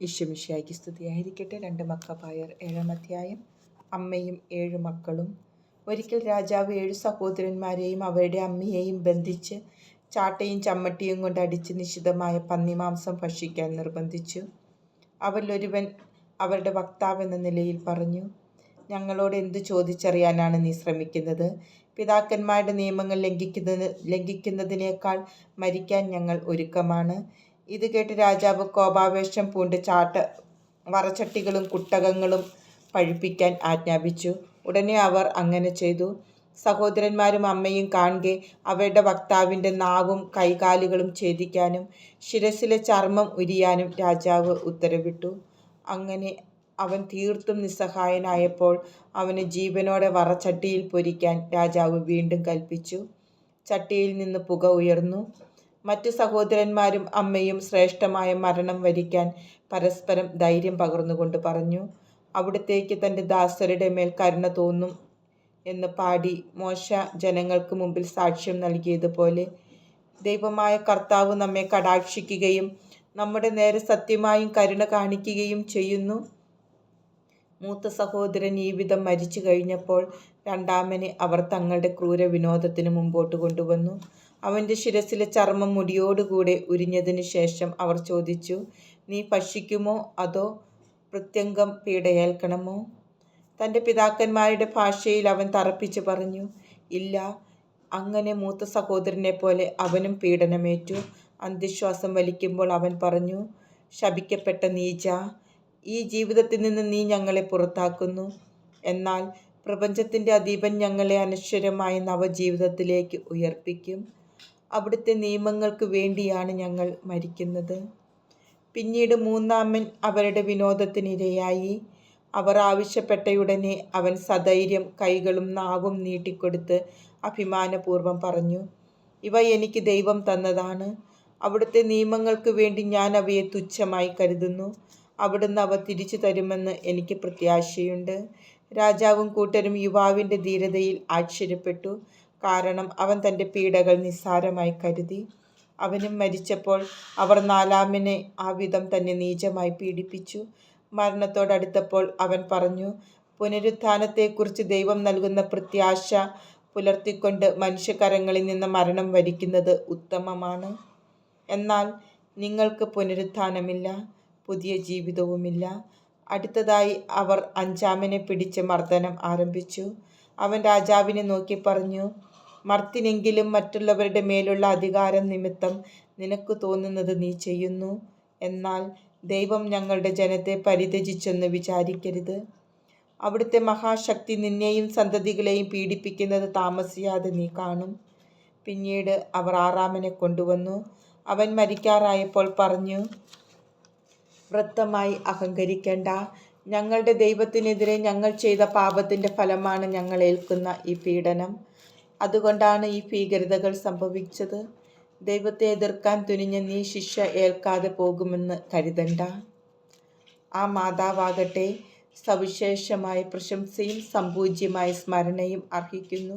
ഈശ്വമിശിയായിക്ക് സ്തുതിയായിരിക്കട്ടെ രണ്ട് മക്കപ്പായർ ഏഴാം അധ്യായം. അമ്മയും ഏഴു മക്കളും. ഒരിക്കൽ രാജാവ് ഏഴ് സഹോദരന്മാരെയും അവരുടെ അമ്മയെയും ബന്ധിച്ച് ചാട്ടയും ചമ്മട്ടിയും കൊണ്ട് അടിച്ച് നിശിതമായ പന്നിമാംസം ഭക്ഷിക്കാൻ നിർബന്ധിച്ചു. അവരിലൊരുവൻ അവരുടെ വക്താവെന്ന നിലയിൽ പറഞ്ഞു ഞങ്ങളോട് എന്തു ചോദിച്ചറിയാനാണ് നീ ശ്രമിക്കുന്നത്? പിതാക്കന്മാരുടെ നിയമങ്ങൾ ലംഘിക്കുന്നത് ലംഘിക്കുന്നതിനേക്കാൾ മരിക്കാൻ ഞങ്ങൾ ഒരുക്കമാണ്. ഇത് കേട്ട് രാജാവ് കോപാവേശം പൂണ്ട് ചാട്ട വറച്ചട്ടികളും കുട്ടകങ്ങളും പഴിപ്പിക്കാൻ ആജ്ഞാപിച്ചു. ഉടനെ അവർ അങ്ങനെ ചെയ്തു. സഹോദരന്മാരും അമ്മയും കാണുകെ അവരുടെ വക്താവിന്റെ നാവും കൈകാലുകളും ഛേദിക്കാനും ശിരസിലെ ചർമ്മം ഉരിയാനും രാജാവ് ഉത്തരവിട്ടു. അങ്ങനെ അവൻ തീർത്തും നിസ്സഹായനായപ്പോൾ അവന് ജീവനോടെ വറച്ചട്ടിയിൽ പൊരിക്കാൻ രാജാവ് വീണ്ടും കൽപ്പിച്ചു. ചട്ടിയിൽ നിന്ന് പുക ഉയർന്നു. മറ്റു സഹോദരന്മാരും അമ്മയും ശ്രേഷ്ഠമായ മരണം വരിക്കാൻ പരസ്പരം ധൈര്യം പകർന്നുകൊണ്ട് പറഞ്ഞു അവിടത്തേക്ക് തന്റെ ദാസരുടെ മേൽ കരുണ തോന്നും എന്ന് പാടി മോശ ജനങ്ങൾക്ക് മുമ്പിൽ സാക്ഷ്യം നൽകിയതുപോലെ ദൈവമായ കർത്താവ് നമ്മെ കടാക്ഷിക്കുകയും നമ്മുടെ നേരെ സത്യമായും കരുണ കാണിക്കുകയും ചെയ്യുന്നു. മൂത്ത സഹോദരൻ ഈ വിധം മരിച്ചു കഴിഞ്ഞപ്പോൾ രണ്ടാമനെ അവർ തങ്ങളുടെ ക്രൂര വിനോദത്തിന് മുമ്പോട്ട് കൊണ്ടുവന്നു. അവന്റെ ശിരസിലെ ചർമ്മം മുടിയോടുകൂടെ ഉരിഞ്ഞതിനു ശേഷം അവർ ചോദിച്ചു നീ ഭക്ഷിക്കുമോ? അതോ പ്രത്യംഗം പീഡയേൽക്കണമോ? തന്റെ പിതാക്കന്മാരുടെ ഭാഷയിൽ അവൻ തറപ്പിച്ചു പറഞ്ഞു ഇല്ല അങ്ങനെ മൂത്ത സഹോദരനെ പോലെ അവനും പീഡനമേറ്റു. അന്ത്യശ്വാസം വലിക്കുമ്പോൾ അവൻ പറഞ്ഞു ശപിക്കപ്പെട്ട നീജ ഈ ജീവിതത്തിൽ നിന്ന് നീ ഞങ്ങളെ പുറത്താക്കുന്നു. എന്നാൽ പ്രപഞ്ചത്തിന്റെ അധീപൻ ഞങ്ങളെ അനശ്വരമായ നവജീവിതത്തിലേക്ക് ഉയർപ്പിക്കും. അവിടുത്തെ നിയമങ്ങൾക്ക് വേണ്ടിയാണ് ഞങ്ങൾ മരിക്കുന്നത്. പിന്നീട് മൂന്നാമൻ അവരുടെ വിനോദത്തിനിരയായി. അവർ ആവശ്യപ്പെട്ടയുടനെ അവൻ സധൈര്യം കൈകളും നാവും നീട്ടിക്കൊടുത്ത് അഭിമാനപൂർവം പറഞ്ഞു ഇവ എനിക്ക് ദൈവം തന്നതാണ്. അവിടുത്തെ നിയമങ്ങൾക്ക് വേണ്ടി ഞാൻ അവയെ തുച്ഛമായി കരുതുന്നു. അവിടുന്ന് അവ തിരിച്ചു തരുമെന്ന് എനിക്ക് പ്രത്യാശയുണ്ട്. രാജാവും കൂട്ടരും യുവാവിന്റെ ധീരതയിൽ ആശ്ചര്യപ്പെട്ടു. കാരണം അവൻ തന്റെ പീഡകൾ നിസ്സാരമായി കരുതി. അവനും മരിച്ചപ്പോൾ അവർ നാലാമിനെ ആ വിധം തന്നെ നീചമായി പീഡിപ്പിച്ചു. മരണത്തോടടുത്തപ്പോൾ അവൻ പറഞ്ഞു പുനരുത്ഥാനത്തെക്കുറിച്ച് ദൈവം നൽകുന്ന പ്രത്യാശ പുലർത്തിക്കൊണ്ട് മനുഷ്യകരങ്ങളിൽ നിന്ന് മരണം വരിക്കുന്നത് ഉത്തമമാണ്. എന്നാൽ നിങ്ങൾക്ക് പുനരുത്ഥാനമില്ല പുതിയ ജീവിതവുമില്ല അടുത്തതായി അവർ അഞ്ചാമനെ പിടിച്ച് മർദ്ദനം ആരംഭിച്ചു. അവൻ രാജാവിനെ നോക്കി പറഞ്ഞു മർത്തിനെങ്കിലും മറ്റുള്ളവരുടെ മേലുള്ള അധികാരം നിമിത്തം നിനക്ക് തോന്നുന്നത് നീ ചെയ്യുന്നു. എന്നാൽ ദൈവം ഞങ്ങളുടെ ജനത്തെ പരിത്യജിച്ചെന്ന് വിചാരിക്കരുത്. അവിടുത്തെ മഹാശക്തി നിന്നെയും സന്തതികളെയും പീഡിപ്പിക്കുന്നത് താമസിയാതെ നീ കാണും. പിന്നീട് അവർ ആറാമനെ കൊണ്ടുവന്നു. അവൻ മരിക്കാറായപ്പോൾ പറഞ്ഞു വൃത്തമായി അഹങ്കരിക്കേണ്ട. ഞങ്ങളുടെ ദൈവത്തിനെതിരെ ഞങ്ങൾ ചെയ്ത പാപത്തിന്റെ ഫലമാണ് ഞങ്ങൾ ഏൽക്കുന്ന ഈ പീഡനം. അതുകൊണ്ടാണ് ഈ ഭീകരതകൾ സംഭവിച്ചത്. ദൈവത്തെ എതിർക്കാൻ തുനിഞ്ഞ നീ ശിക്ഷ ഏൽക്കാതെ പോകുമെന്ന് കരുതണ്ട. ആ മാതാവാകട്ടെ സവിശേഷമായ പ്രശംസയും സമ്പൂജ്യമായ സ്മരണയും അർഹിക്കുന്നു.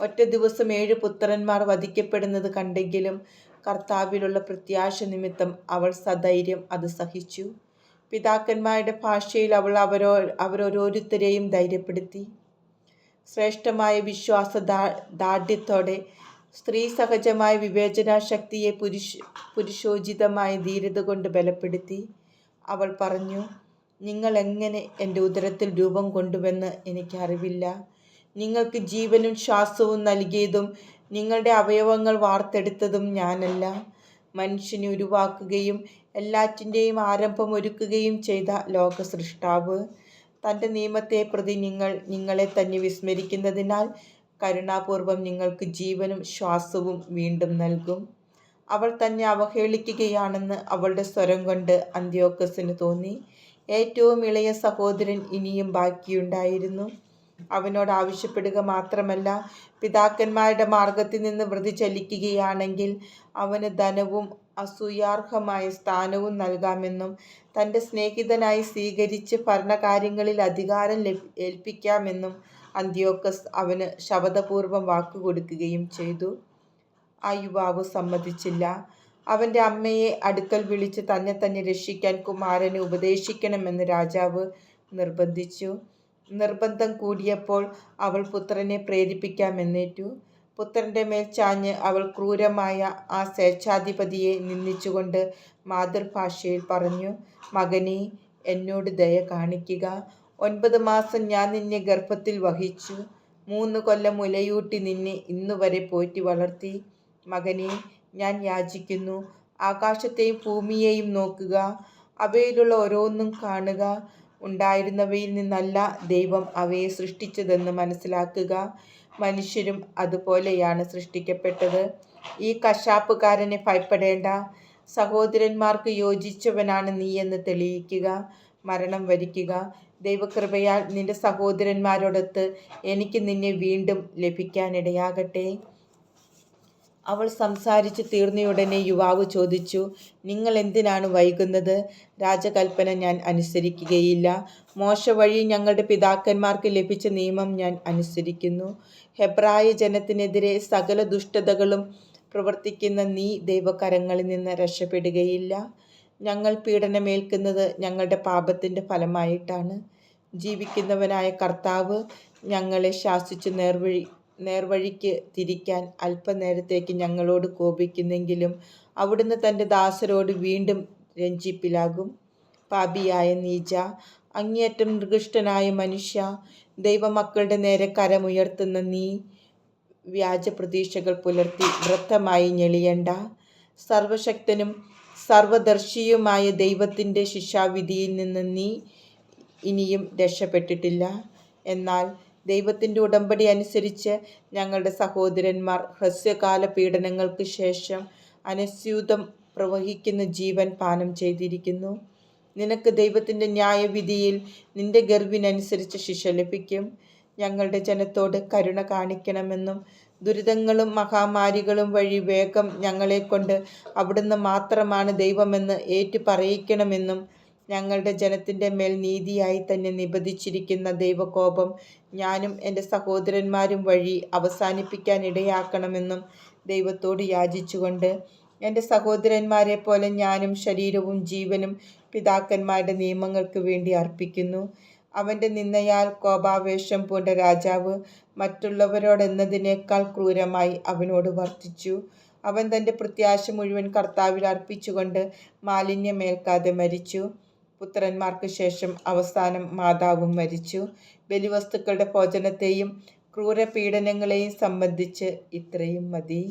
ഒറ്റ ദിവസം ഏഴ് പുത്രന്മാർ വധിക്കപ്പെടുന്നത് കണ്ടെങ്കിലും കർത്താവിലുള്ള പ്രത്യാശ നിമിത്തം അവൾ സധൈര്യം അത് സഹിച്ചു. പിതാക്കന്മാരുടെ ഭാഷയിൽ അവൾ അവരോ അവരോരോരുത്തരെയും ധൈര്യപ്പെടുത്തി. ശ്രേഷ്ഠമായ വിശ്വാസ ദാർഢ്യത്തോടെ സ്ത്രീ സഹജമായ വിവേചനാശക്തിയെ പുരുഷ പുരുഷോചിതമായ ധീരത കൊണ്ട് ബലപ്പെടുത്തി അവൾ പറഞ്ഞു നിങ്ങൾ എങ്ങനെ എന്റെ ഉദരത്തിൽ രൂപം കൊണ്ടുവെന്ന് എനിക്കറിവില്ല നിങ്ങൾക്ക് ജീവനും ശ്വാസവും നൽകിയതും നിങ്ങളുടെ അവയവങ്ങൾ വാർത്തെടുത്തതും ഞാനല്ല. മനുഷ്യനെ ഉരുവാക്കുകയും എല്ലാറ്റിന്റെയും ആരംഭം ഒരുക്കുകയും ചെയ്ത ലോക സൃഷ്ടാവ് തന്റെ നിയമത്തെ പ്രതി നിങ്ങൾ നിങ്ങളെ തന്നെ വിസ്മരിക്കുന്നതിനാൽ കരുണാപൂർവം നിങ്ങൾക്ക് ജീവനും ശ്വാസവും വീണ്ടും നൽകും. അവൾ തന്നെ അവഹേളിക്കുകയാണെന്ന് അവളുടെ സ്വരം കൊണ്ട് അന്ത്യോക്കസിന് തോന്നി. ഏറ്റവും ഇളയ സഹോദരൻ ഇനിയും ബാക്കിയുണ്ടായിരുന്നു. അവനോട് ആവശ്യപ്പെടുക മാത്രമല്ല പിതാക്കന്മാരുടെ മാർഗത്തിൽ നിന്ന് വൃതി ചലിക്കുകയാണെങ്കിൽ അവന് ധനവും അസൂയാർഹമായ സ്ഥാനവും നൽകാമെന്നും തന്റെ സ്നേഹിതനായി സ്വീകരിച്ച് ഭരണകാര്യങ്ങളിൽ അധികാരം ഏൽപ്പിക്കാമെന്നും അന്ത്യോക്കസ് അവന് ശപഥപൂർവം വാക്കുകൊടുക്കുകയും ചെയ്തു. ആ യുവാവ് സമ്മതിച്ചില്ല. അവന്റെ അമ്മയെ അടുക്കൽ വിളിച്ച് തന്നെ തന്നെ രക്ഷിക്കാൻ കുമാരന് ഉപദേശിക്കണമെന്ന് രാജാവ് നിർബന്ധിച്ചു. നിർബന്ധം കൂടിയപ്പോൾ അവൾ പുത്രനെ പ്രേരിപ്പിക്കാമെന്നേറ്റു പുത്രന്റെ മേൽ ചാഞ്ഞ് അവൾ ക്രൂരമായ ആ സ്വേച്ഛാധിപതിയെ നിന്ദിച്ചുകൊണ്ട് മാതൃഭാഷയിൽ പറഞ്ഞു മകനെ എന്നോട് ദയ കാണിക്കുക. ഒൻപത് മാസം ഞാൻ നിന്നെ ഗർഭത്തിൽ വഹിച്ചു. മൂന്ന് കൊല്ലം മുലയൂട്ടി നിന്നെ ഇന്നുവരെ പോറ്റി വളർത്തി. മകനെ ഞാൻ യാചിക്കുന്നു. ആകാശത്തെയും ഭൂമിയെയും നോക്കുക. അവയിലുള്ള ഓരോന്നും കാണുക. ഉണ്ടായിരുന്നവയിൽ നിന്നല്ല ദൈവം അവയെ സൃഷ്ടിച്ചതെന്ന് മനസ്സിലാക്കുക. മനുഷ്യരും അതുപോലെയാണ് സൃഷ്ടിക്കപ്പെട്ടത്. ഈ കശാപ്പുകാരനെ ഭയപ്പെടേണ്ട. സഹോദരന്മാർക്ക് യോജിച്ചവനാണ് നീ എന്ന് തെളിയിക്കുക മരണം വരിക്കുക. ദൈവകൃപയാൽ നിന്റെ സഹോദരന്മാരോടൊത്ത് എനിക്ക് നിന്നെ വീണ്ടും ലഭിക്കാനിടയാകട്ടെ. അവൾ സംസാരിച്ചു തീർന്നയുടനെ യുവാവ് ചോദിച്ചു നിങ്ങൾ എന്തിനാണ് വൈകുന്നത്? രാജകൽപ്പന ഞാൻ അനുസരിക്കുകയില്ല. മോശ വഴി ഞങ്ങളുടെ പിതാക്കന്മാർക്ക് ലഭിച്ച നിയമം ഞാൻ അനുസരിക്കുന്നു. ഹെബ്രായ ജനത്തിനെതിരെ സകല ദുഷ്ടതകളും പ്രവർത്തിക്കുന്ന നീ ദൈവകരങ്ങളിൽ നിന്ന് രക്ഷപ്പെടുകയില്ല. ഞങ്ങൾ പീഡനമേൽക്കുന്നത് ഞങ്ങളുടെ പാപത്തിന്റെ ഫലമായിട്ടാണ്. ജീവിക്കുന്നവനായ കർത്താവ് ഞങ്ങളെ ശാസിച്ചു നേർവഴി നേർവഴിക്ക് തിരിക്കാൻ അല്പനേരത്തേക്ക് ഞങ്ങളോട് കോപിക്കുന്നെങ്കിലും അവിടുന്ന് തന്റെ ദാസരോട് വീണ്ടും രഞ്ജിപ്പിലാകും. പാപിയായ നീജ അങ്ങേയറ്റം നികൃഷ്ടനായ മനുഷ്യ ദൈവമക്കളുടെ നേരെ കരമുയർത്തുന്ന നീ വ്യാജ പ്രതീക്ഷകൾ പുലർത്തി വൃത്തമായി ഞെളിയണ്ട. സർവശക്തനും സർവദർശിയുമായ ദൈവത്തിന്റെ ശിക്ഷാവിധിയിൽ നിന്ന് നീ ഇനിയും രക്ഷപ്പെട്ടിട്ടില്ല. എന്നാൽ ദൈവത്തിന്റെ ഉടമ്പടി അനുസരിച്ച് ഞങ്ങളുടെ സഹോദരന്മാർ ഹ്രസ്വകാല പീഡനങ്ങൾക്ക് ശേഷം അനസ്യൂതം പ്രവഹിക്കുന്ന ജീവൻ പാനം ചെയ്തിരിക്കുന്നു. നിനക്ക് ദൈവത്തിന്റെ ന്യായവിധിയിൽ നിന്റെ ഗർവിനനുസരിച്ച് ശിക്ഷ ലഭിക്കും. ഞങ്ങളുടെ ജനത്തോട് കരുണ കാണിക്കണമെന്നും ദുരിതങ്ങളും മഹാമാരികളും വഴി വേഗം ഞങ്ങളെക്കൊണ്ട് അവിടുന്ന് മാത്രമാണ് ദൈവമെന്ന് ഏറ്റു പറയിക്കണമെന്നും ഞങ്ങളുടെ ജനത്തിന്റെ മേൽ നീതിയായി തന്നെ നിബന്ധിച്ചിരിക്കുന്ന ദൈവകോപം ഞാനും എന്റെ സഹോദരന്മാരും വഴി അവസാനിപ്പിക്കാൻ ഇടയാക്കണമെന്നും ദൈവത്തോട് യാചിച്ചുകൊണ്ട് എന്റെ സഹോദരന്മാരെ പോലെ ഞാനും ശരീരവും ജീവനും പിതാക്കന്മാരുടെ നിയമങ്ങൾക്ക് വേണ്ടി അർപ്പിക്കുന്നു. അവന്റെ നിന്നയാൽ കോപാവേശം പൂണ്ട രാജാവ് മറ്റുള്ളവരോടെന്നതിനേക്കാൾ ക്രൂരമായി അവനോട് വർത്തിച്ചു. അവൻ തന്റെ പ്രത്യാശ മുഴുവൻ കർത്താവിൽ അർപ്പിച്ചുകൊണ്ട് മാലിന്യമേൽക്കാതെ മരിച്ചു. പുത്രന്മാർക്ക് ശേഷം അവസാനം മാതാവും മരിച്ചു. ബലിവസ്തുക്കളുടെ ഭോജനത്തെയും ക്രൂരപീഡനങ്ങളെയും സംബന്ധിച്ച് ഇത്രയും മതി.